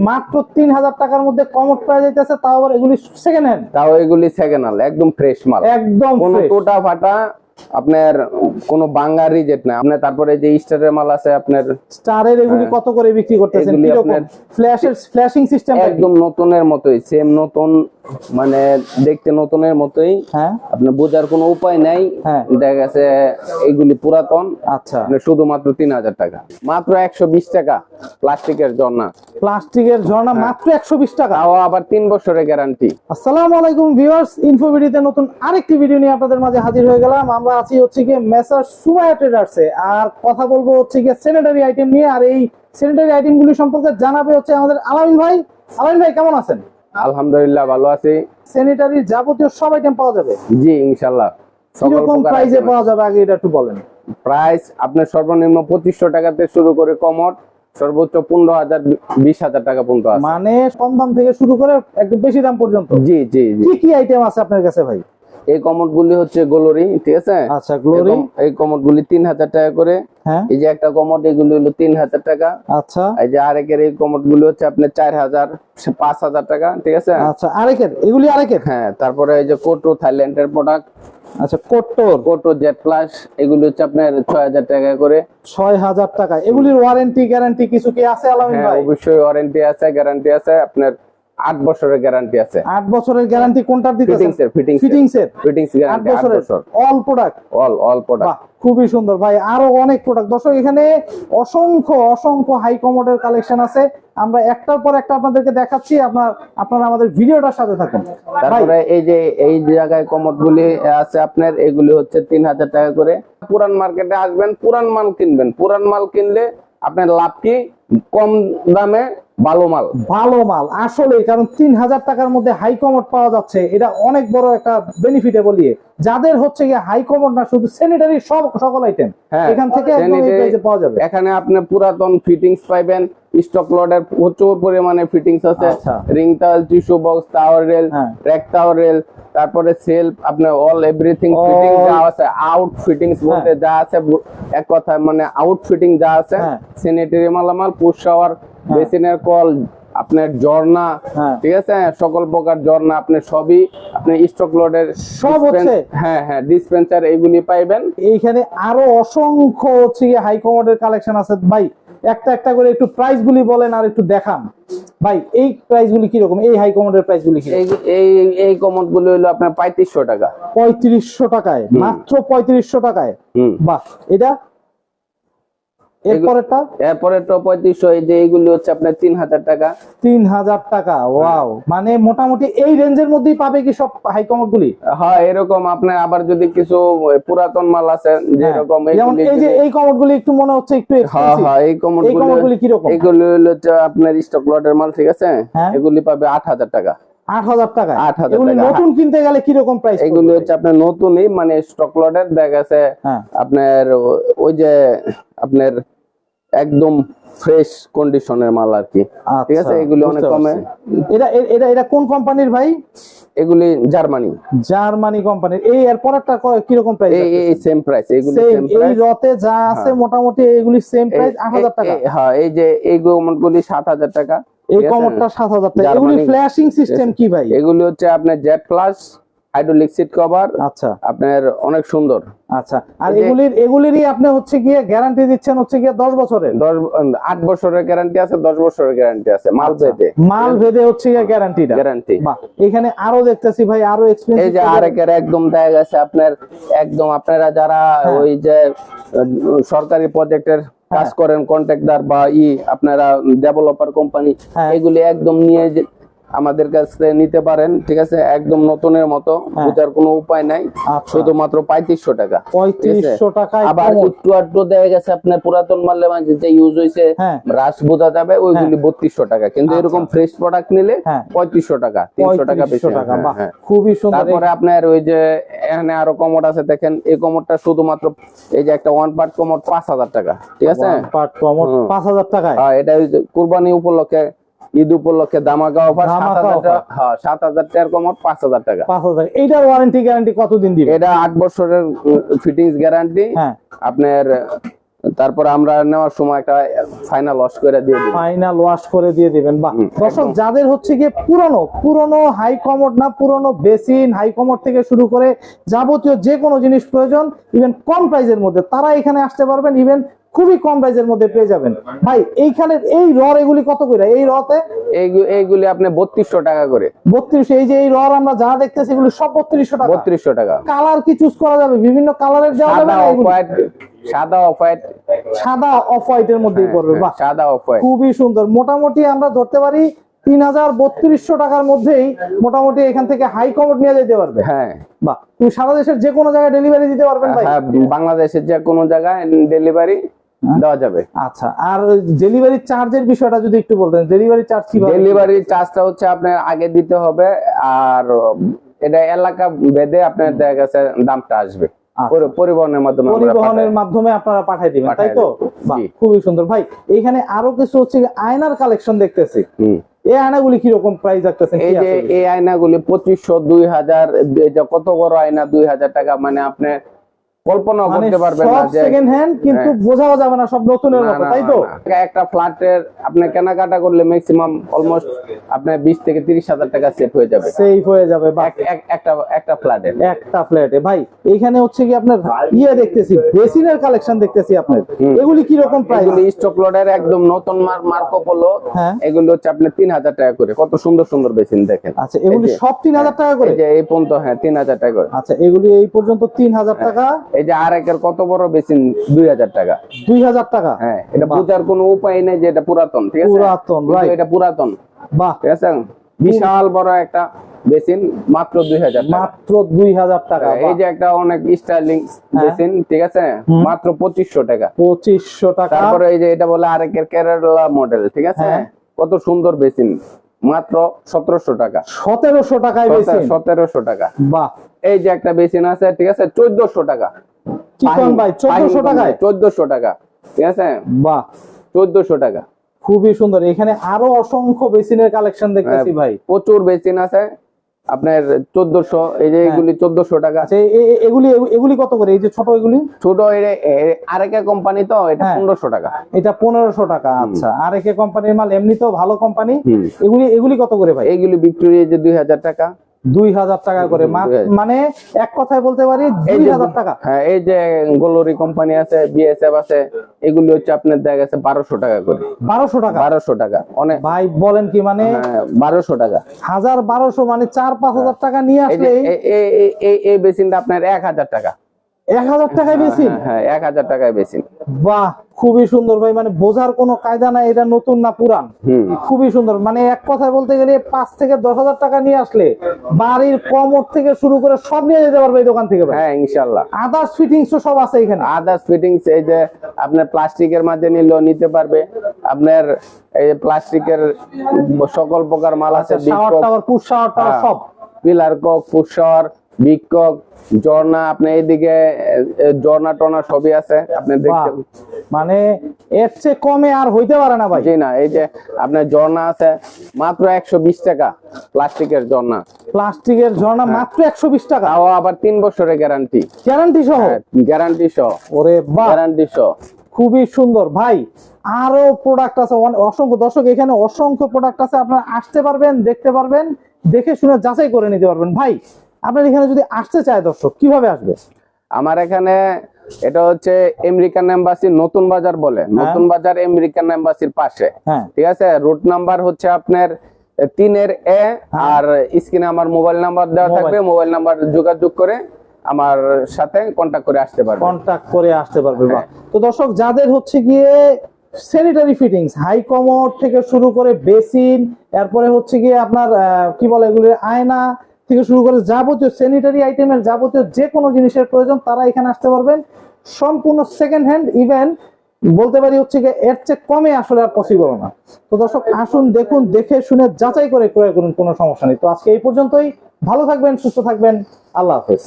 মাত্র তিন হাজার টাকার মধ্যে কমট পাওয়া যাইতেছে তাও আবার এগুলি সেকেন্ড হ্যান্ড তাও এগুলি সেকেন্ড হ্যান্ড একদম ফ্রেশ মাল। একদম কোনো টোটা ফাটা আপনার কোনো বাঙ্গা রিজেট না আপনার তারপরে যে স্টারের মাল আছে আপনার স্টারের এগুলি কত করে বিক্রি করতেছেন? হ্যাঁ। ফ্ল্যাশের ফ্ল্যাশিং সিস্টেম একদম নতুনের মতোই সেম নতুন মানে দেখতে নতুনের মতোই। হ্যাঁ। আপনার বোঝার কোনো উপায় নাই। হ্যাঁ। দেখা গেছে এইগুলি পুরাতন। আচ্ছা। শুধুমাত্র তিন হাজার টাকা। মাত্র একশো বিশ টাকা প্লাস্টিকের জন্না প্লাস্টিকের ঝর্ণা হ্যাঁ। মাত্র একশো বিশ টাকা। আবার তিন বছরের গ্যারান্টি। আসসালামু আলাইকুম ভিউয়ার্স ইনফো ভিডিওতে নতুন আরেকটি ভিডিও নিয়ে আপনাদের মাঝে হাজির হয়ে গেলাম। আমরা আছি হচ্ছে গিয়ে মেসার সুমায়া ট্রেডার্সে আর কথা বলব হচ্ছে গিয়ে স্যানিটারি আইটেম নিয়ে। আর এই স্যানিটারি আইটেমগুলি সম্পর্কে জানাবে হচ্ছে আমাদের আলামিন ভাই। আলামিন ভাই কেমন আছেন? আলহামদুলিল্লাহ ভালো আছি। স্যানিটারি যাবতীয় সব আইটেম পাওয়া যাবে? জি ইনশাল্লাহ। সকল কীরকম প্রাইসে পাওয়া যাবে? আগে এটা একটু বলেন। প্রাইস আপনার সর্বনিম্ন পঁচিশশো থেকে শুরু করে কমট সর্বোচ্চ পনেরো হাজার বিশ হাজার টাকা পর্যন্ত আছে। মানে কম দাম থেকে শুরু করে একদম বেশি দাম পর্যন্ত? জি জি জি। কি কি আইটেম আছে আপনার কাছে ভাই? এই কমট গুলি হচ্ছে গোলরি ঠিক আছে? আচ্ছা গ্লোরি। এই কমট গুলি তিন হাজার টাকা করে। হ্যাঁ। এই যে একটা কমট এগুলি হলো তিন হাজার টাকা। আচ্ছা। এই যে আরেকের এই কমট গুলি হচ্ছে আপনার চার হাজার পাঁচ হাজার টাকা ঠিক আছে? আচ্ছা আরেকের এগুলি আরেকের? হ্যাঁ তারপরে এই যে কোটো থাইল্যান্ডের প্রোডাক্ট আচ্ছা কোটো জেড প্লাস এগুলি হচ্ছে আপনার ছয় হাজার টাকা করে। ছয় হাজার টাকা। এগুলির ওয়ারেন্টি গ্যারান্টি কিছু কি আছে আলামিন হ্যাঁ ভাই? অবশ্যই ওয়ারেন্টি আছে গ্যারান্টি আছে। আপনার আট বছরের গ্যারান্টি আছে। আট বছরের গ্যারান্টি কোনটার দিতেছেন ফিটিংস এর ফিটিংস ফিটিংস এর। ফিটিংস গ্যারান্টি আট বছর। All product all all product খুবই সুন্দর। ভাই আরও অনেক প্রোডাক্ট দর্শক এখানে অসংখ্য অসংখ্য হাই কমোডের কালেকশন আছে। আমরা একটার পর একটা আপনাদেরকে দেখাচ্ছি। আপনার আপনারা আমাদের ভিডিওটার সাথে থাকুন। তারপরে এই যে এই জায়গায় কমট গুলি আছে আপনার এগুলি হচ্ছে তিন হাজার টাকা করে। পুরান মার্কেটে আসবেন পুরান মাল কিনবেন। পুরান মাল কিনলে আপনার লাভ কি? কম দামে ভালো মাল। ভালো মাল। আসলে কারণ তিন হাজার টাকার মধ্যে হাই কমোড পাওয়া যাচ্ছে। এটা অনেক বড় একটা বেনিফিটে বলিয়ে যাদের হচ্ছে গিয়ে হাই কমোড না শুধু স্যানিটারি সব সকল আইটেম হ্যাঁ, এখান থেকে price এ পাওয়া যাবে। এখানে আপনি পুরাতন ফিটিংস পাইবেন স্টক লডের প্রচুর পরিমাণে ফিটিংস আছে। আচ্ছা। Ring towel tissue box towel rail হ্যাঁ। র্যাক টাওয়ার রেল তারপরে সেলফ আপনার অল এভরিথিং ফিটিং যা আছে আউট ফিটিংস বলতে যা আছে এক কথা মানে আউট ফিটিং যা আছে হ্যাঁ। স্যানিটারি মালামাল পুশ শাওয়ার বেসিনের কল আপনার ঝর্ণা হ্যাঁ। ঠিক আছে সকল প্রকার ঝর্ণা আপনি সবই আপনি স্টক লডের সব হচ্ছে? হ্যাঁ হ্যাঁ ডিসপেন্সার এইগুলি পাইবেন এইখানে আরও অসংখ্য হচ্ছে হাই কমোডের কালেকশন আছে ভাই একটা একটা করে একটু প্রাইস গুলি বলেন আর একটু দেখান ভাই এই প্রাইস গুলি কীরকম? এই হাই কমোডের প্রাইস গুলি কি এই এই এই কমোডগুলো হলো আপনার পঁয়ত্রিশশো টাকা। পঁয়ত্রিশশো টাকায় মাত্র পঁয়ত্রিশশো টাকায়? বাহ এটা এরপরেরটা? পঁয়ত্রিশশো এই যে এইগুলি হচ্ছে আপনার তিন হাজার টাকা। তিন হাজার টাকা ওয়াও। মানে মোটামুটি এই রেঞ্জের মধ্যেই পাবে কি সব হাই কমোড গুলি? হ্যাঁ এরকম আপনার আবার যদি কিছু পুরাতন মাল আছে যেরকম হ্যাঁ, এইগুলি এই যে এই কমোড গুলি একটু মনে হচ্ছে একটু হ্যাঁ হ্যাঁ এই কমোড গুলি এগুলি হলো হচ্ছে আপনার স্টক লটের মাল ঠিক আছে? হ্যাঁ। এগুলি পাবে আট হাজার টাকা। আট হাজার টাকা 8,000 এগুলি টাকা। নতুন কিনতে গেলে কীরকম প্রাইস এগুলি হচ্ছে আপনার নতুনই মানে স্টক লটের দেখা গেছে হ্যাঁ। আপনার ওই যে আপনার একদম ফ্রেশ কন্ডিশনের মাল আর কি। ঠিক আছে? আচ্ছা, এগুলি অনেক কমে। এটা এটা এটা কোন কোম্পানির ভাই? এগুলি জার্মানি। জার্মানি কোম্পানির এই এরপর একটা ক- কীরকম প্রাইস এই এই সেম প্রাইস এগুলি সেম সেম এই রতে যা আছে মোটামুটি এগুলি সেম প্রাইস আট হাজার টাকা। হ্যাঁ এই যে এই গুলি সাত হাজার টাকা। এই? কমরটা সাত হাজার টাকা। এগুলি ফ্ল্যাশিং সিস্টেম কি ভাই? এগুলি হচ্ছে আপনার Z plus hydraulic seat cover আচ্ছা। আপনার অনেক সুন্দর। আচ্ছা। আর এগুলির এগুলিরই আপনি হচ্ছে গিয়ে গ্যারান্টি দিচ্ছেন হচ্ছে গিয়ে দশ বছরের? দশ আট বছরের গ্যারান্টি আছে দশ বছরের গ্যারান্টি আছে মাল পেতে মাল ভেদে হচ্ছে গিয়ে গ্যারান্টিটা গ্যারান্টি বাহ। এখানে আরও দেখতেছি ভাই আরও এক্সপেন্সিভ এই যে আরেকের একদম দেখা গেছে আপনার একদম আপনারা যারা হ্যাঁ। ওই যে সরকারি প্রজেক্টের কাজ করেন কন্ট্রাক্টর বা ই আপনারা ডেভেলপার কোম্পানি হ্যাঁ। এগুলি একদম নিয়ে যে আমাদের কাছে নিতে পারেন ঠিক আছে? একদম নতুনের মতো হ্যাঁ। বোঝার কোনো উপায় নাই আচ্ছা। শুধুমাত্র পঁয়ত্রিশশো টাকা পঁয়ত্রিশশো টাকা আবার একটু আধটু দেখা গেছে আপনার পুরাতন মালে মাঝে যে ইউজ হয়েছে হ্যাঁ। রাস বোঝা যাবে ওইগুলি বত্রিশশো টাকা। কিন্তু এরকম ফ্রেশ প্রোডাক্ট নিলে হ্যাঁ। পঁয়ত্রিশশো টাকা তিনশো টাকা বেশি টাকা হ্যাঁ, হ্যাঁ। খুবই সুন্দর। তারপরে আপনার ওই যে এখানে আরও কমোড আছে দেখেন এই কমোডটা শুধুমাত্র এই যে একটা ওয়ান পার্ট কমোড পাঁচ হাজার টাকা ঠিক আছে? পার্ট কমর পাঁচ হাজার হ্যাঁ এটা কুরবানি উপলক্ষে ঈদ উপলক্ষে দামাকা অফার সাত হাজার টাকা হ্যাঁ সাত হাজার টাকার কমোড পাঁচ হাজার টাকা। পাঁচ হাজার। এইটার ওয়ারেন্টি গ্যারান্টি কতদিন দিবে? এটা আট বছরের ফিটিংস গ্যারান্টি আপনার তারপর আমরা নেওয়ার সময় একটা ফাইনাল লস করে দিয়ে দিই ফাইনাল ওয়াশ করে দিয়ে দিবেন। বা দর্শক যাদের হচ্ছে গিয়ে পুরনো পুরনো হাই কমোড না পুরনো বেসিন হাই কমোড থেকে শুরু করে যাবতীয় যে কোনো জিনিস প্রয়োজন ইভেন কম প্রাইজের মধ্যে তারা এখানে আসতে পারবেন ইভেন খুবই কম প্রাইজের মধ্যে পেয়ে যাবেন। ভাই এইখানে এই রর এগুলি কত করে? এই রতে এইগু- এইগুলি আপনি বত্রিশশো টাকা করে। বত্রিশ এই যে এই রর আমরা যা দেখতেছি এগুলি সব বত্রিশশো টাকা। বত্রিশশো টাকা। কালার কি চুজ করা যাবে? বিভিন্ন কালারের দেওয়া যাবে সাদা অফ? হোয়াইট সাদা অফ হোয়াইট হোয়াইটের মধ্যেই পড়বে বাহ। সাদা অফ হোয়াইট খুবই সুন্দর। মোটামুটি আমরা ধরতে পারি তিন হাজার বত্রিশশো টাকার মধ্যেই মোটামুটি এখান থেকে হাই কমোড নিয়ে যেতে পারবে। হ্যাঁ। বাহ তুমি সারা দেশের যে কোনো জায়গায় ডেলিভারি দিতে পারবেন হ্যাঁ বাংলাদেশের যে কোনো জায়গায় ডেলিভারি দেওয়া যাবে। আচ্ছা আর ডেলিভারি চার্জের বিষয়টা যদি একটু বলতেন ডেলিভারি চার্জ কি ডেলিভারি চার্জটা হচ্ছে আপনার আগে দিতে হবে আর এটা এলাকা ভেদে আপনার দেখা গেছে দামটা আসবে। পরিবহনের মাধ্যমে আচ্ছা। পরিবহনের মাধ্যমে আপনারা পাঠিয়ে দিবেন তাই তো। খুবই সুন্দর। ভাই এইখানে আরও কিছু হচ্ছে আয়নার কালেকশন দেখতেছি। এই আয়নাগুলি কীরকম প্রাইস রাখতেছেন এই যে এই আয়নাগুলি পঁচিশশো দুই হাজার এই যে কত বড় আয়না দুই হাজার টাকা মানে আপনি কল্পনা মানে করতে পারবেন না যে সেকেন্ড হ্যান্ড কিন্তু হ্যাঁ। বোঝাও যাবে না সব নতুনের মতো তাই তো? একটা ফ্ল্যাটের আপনি কেনাকাটা করলে ম্যাক্সিমাম অলমোস্ট আপনার বিশ থেকে তিরিশ হাজার টাকা সেভ হয়ে যাবে। সেফ হয়ে যাবে একটা একটা ফ্ল্যাটের একটা ফ্ল্যাটে ভাই এইখানে হচ্ছে কি আপনার ইয়ে দেখতেছি বেসিনের কালেকশন দেখতেছি আপনার। এগুলি কি রকম প্রাইস এগুলি স্টক লটের একদম নতুন মার মার্কো পোলো হ্যাঁ। এগুলো হচ্ছে আপনার তিন হাজার টাকা করে। কত সুন্দর সুন্দর বেসিন দেখেন। আচ্ছা এগুলি সব তিন হাজার টাকা করে? এই যে এই পর্যন্ত হ্যাঁ তিন হাজার টাকা করে। আচ্ছা এগুলি এই পর্যন্ত তিন হাজার টাকা? এই যে আর একের কত বড় বেসিন দুই হাজার টাকা। দুই হাজার টাকা? হ্যাঁ এটা। বোঝার কোনো উপায় নেই যে এটা পুরাতন ঠিক আছে? পুরাতন, এটা পুরাতন। বাহ। ঠিক আছে? বিশাল বড় একটা বেসিন মাত্র দুই হাজার মাত্র দুই হাজার টাকা এই যে একটা অনেক স্টাইলিং হ্যাঁ। বেসিন ঠিক আছে? মাত্র পঁচিশশো টাকা। পঁচিশশো টাকা। তারপরে এই যে এটা বলে আরেকের কেরালা মডেল ঠিক আছে? হ্যাঁ। কত সুন্দর বেসিন মাত্র সতেরোশো টাকা। সতেরোশো টাকায় সতেরোশো টাকা। বাহ। এই যে একটা বেসিন আছে ঠিক আছে? চোদ্দশো টাকা। কি কোন ভাই চোদ্দশো টাকায়। চোদ্দশো টাকা ঠিক আছে? বাহ। চোদ্দশো টাকা। খুবই সুন্দর। এখানে আরও অসংখ্য বেসিনের কালেকশন দেখতেছি ভাই। প্রচুর বেসিন আছে। আপনার চোদ্দশো এই যে এগুলি চোদ্দশো টাকা। আচ্ছা এ- এ- এগুলি এগুলি কত করে? এই যে ছোট এগুলি? ছোট আরেকা কোম্পানি তো এটা হ্যাঁ। পনেরোশো টাকা। এটা পনেরোশো টাকা আচ্ছা। আর একে কোম্পানির মাল এমনিতেও ভালো কোম্পানি এগুলি এগুলি কত করে ভাই? এগুলি ভিক্টোরিয়া যে দুই হাজার টাকা। দুই হাজার টাকা করে। মানে এক কথায় বলতে পারি দুই যে হাজার টাকা। হ্যাঁ এই যে গোলরি কোম্পানি আছে বিএসএফ আছে এগুলি হচ্ছে আপনার দেখা গেছে বারোশো টাকা করে। বারোশো টাকা? বারোশো টাকা। অনেক ভাই বলেন কি মানে? বারোশো টাকা। হাজার বারোশো মানে চার পাঁচ হাজার টাকা নিয়ে আসলে এই বেসিনটা আপনার এক হাজার টাকা। এক হাজার টাকায় বেশি? হ্যাঁ, হ্যাঁ এক হাজার টাকায় বেসিন বাহ খুবই সুন্দর ভাই। মানে বোঝার কোনো কায়দা নাই এটা নতুন না পুরান? খুবই সুন্দর। মানে এক কথায় বলতে গেলে পাঁচ থেকে দশ হাজার টাকা নিয়ে আসলে বাড়ির কমর থেকে শুরু করে সব নিয়ে যেতে পারবে এই দোকান থেকে হ্যাঁ ইনশাল্লাহ। আদার্স ফিটিংস সব আছে এখানে। আদার্স ফিটিংস এই যে আপনার প্লাস্টিকের মাঝে নিলেও নিতে পারবে। আপনার এই যে প্লাস্টিকের সকল প্রকার মাল আছে shower tower push shower tower. সব। পিলার কক পুষর বিকক ঝর্ণা আপনি এইদিকে ঝর্ণা টর্না সবই আছে আপনি। দেখতে মানে এর চেয়ে কমে আর হইতে পারে না ভাই। জি না এই যে আপনার ঝর্ণা আছে মাত্র একশো বিশ টাকা প্লাস্টিকের ঝর্ণা। প্লাস্টিকের ঝর্ণা মাত্র একশো বিশ টাকা? তাও আবার তিন বছরের গ্যারান্টি। গ্যারান্টি সহ? গ্যারান্টি সহ। ওরে বাহ। গ্যারান্টি সহ। খুবই সুন্দর। ভাই আরও প্রোডাক্ট আছে অসংখ্য দর্শক এখানে অসংখ্য প্রোডাক্ট আছে আপনারা আসতে পারবেন দেখতে পারবেন দেখে শুনে যাচাই করে নিতে পারবেন। ভাই আপনার এখানে যদি আসতে চায় দর্শক কীভাবে আসবে? আমার এখানে এটা হচ্ছে আমেরিকান এম্বাসি নতুন বাজার বলে। নতুন বাজার আমেরিকান এম্বাসির পাশে। হ্যাঁ। ঠিক আছে? রুট নাম্বার হচ্ছে আপনার তিনের এ আর স্ক্রিনে আমার মোবাইল নাম্বার দেওয়া। থাকবে। মোবাইল নাম্বার যোগাযোগ করে আমার সাথে কন্ট্যাক্ট করে আসতে পারবে। কন্টাক্ট করে আসতে পারবে হ্যাঁ। তো দর্শক যাদের হচ্ছে গিয়ে স্যানিটারি ফিটিংস হাই কমোড থেকে শুরু করে বেসিন এরপরে হচ্ছে গিয়ে আপনার কি বলে এগুলো আয়না থেকে শুরু করে যাবতীয় স্যানিটারি আইটেমের যাবতীয় যে কোনো জিনিসের প্রয়োজন, তারা এখানে আসতে পারবেন। সম্পূর্ণ সেকেন্ড হ্যান্ড ইভেন বলতে পারি হচ্ছে যে এর চেয়ে কমে আসলে আর পসিবল না। তো দর্শক, আসুন, দেখুন, দেখে শুনে যাচাই করে ক্রয় করুন, কোনো সমস্যা নেই। তো আজকে এই পর্যন্তই। ভালো থাকবেন, সুস্থ থাকবেন। আল্লাহ হাফেজ।